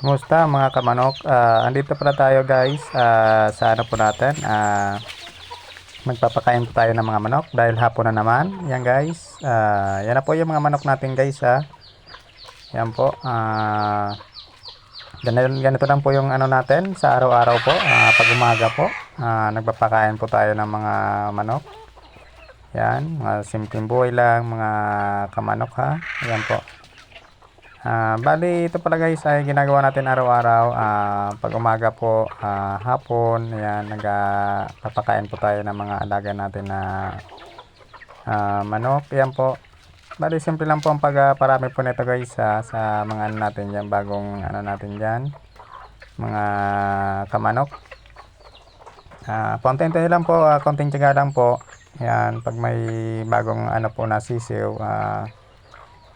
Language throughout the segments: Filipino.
Kumusta mga kamanok? Ah, andito pala tayo guys ah, sa ano po natin. Ah, magpapakain po tayo ng mga manok dahil hapon na naman. Yan guys. Ah, yan na po yung mga manok natin guys ha. Yan po. Ah, ganito, lang po yung ano natin sa araw-araw po. Ah, pag umaga po. Ah, nagpapakain po tayo ng mga manok. Yan. Mga simpleng buhay lang. Mga kamanok ha. Yan po. Ah, bali ito pala guys ay ginagawa natin araw-araw ah, pag umaga po, ah, hapon, ayan, nagpapakain po tayo ng mga alaga natin na ah, manok, yan po. Bali simple lang po ang pagparami po nito guys ah, sa mga ano natin yan, bagong ano natin yan, mga kamanok. Ah, konting lang po, ah, konting tiyaga lang po. Yan, pag may bagong ano po na sisiw, ah,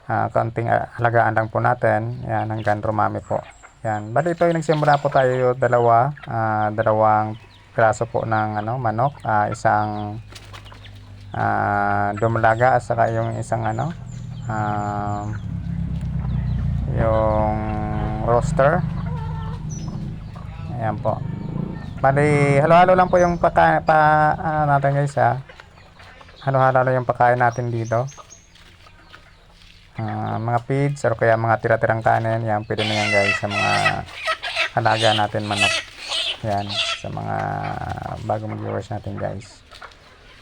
Ah, konting ah, alagaan lang po natin. Yan, hanggang rumami po. Yan. Bali ito yung nagsimula po tayo dalawa, ah, dalawang piraso po ng ano, manok, ah, isang ah, dumalaga at saka yung isang ano, ah, yung roaster. Ayan po. Bali, halo-halo lang po yung paka, pa, ano natin guys ha. Halo-halo lang yung pakain natin dito. Ah, mga feeds or kaya mga tira-tirang kanin, yan pwede na yan guys sa mga alaga natin manok. Yan, sa mga bagong viewers natin guys.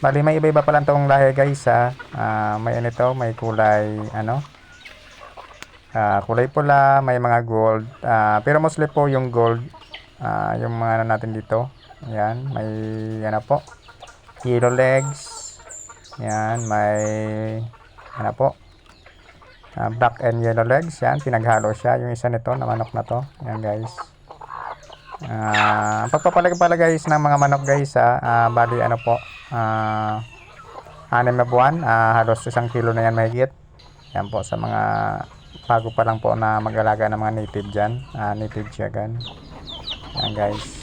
Bali may iba-iba pa lang tong lahi guys ha. Ah, may ano ito, may kulay ano. Ah, kulay pula, may mga gold. Ah, pero mostly po yung gold ah, yung mga ano natin dito. Yan, may ano po. Yellow legs. Yan, may ano po. Ah, black and yellow legs. Yan, pinaghalo siya. Yung isa nito na manok na to. Yan guys. Ah, ang pagpapalag pala guys ng mga manok guys ha. Ah, bali ano po. Ah, anim na buwan. Ah, halos isang kilo na yan mahigit. Yan po sa mga bago pa lang po na mag-alaga ng mga native dyan. Ah, native gan. Yan guys.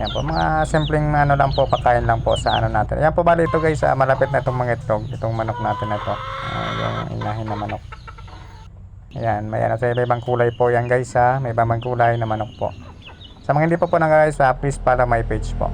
Yan po, mga simpleng ano lang po, pakain lang po sa ano natin. Yan po, bali ito guys, ah, malapit na itong mga itlog, itong manok natin na ito. Ah, yung inahin na manok. Ayan, may ano sa ibang kulay po yan guys ha. May ibang kulay na manok po. Sa mga hindi pa po na guys, ah, please follow my page po.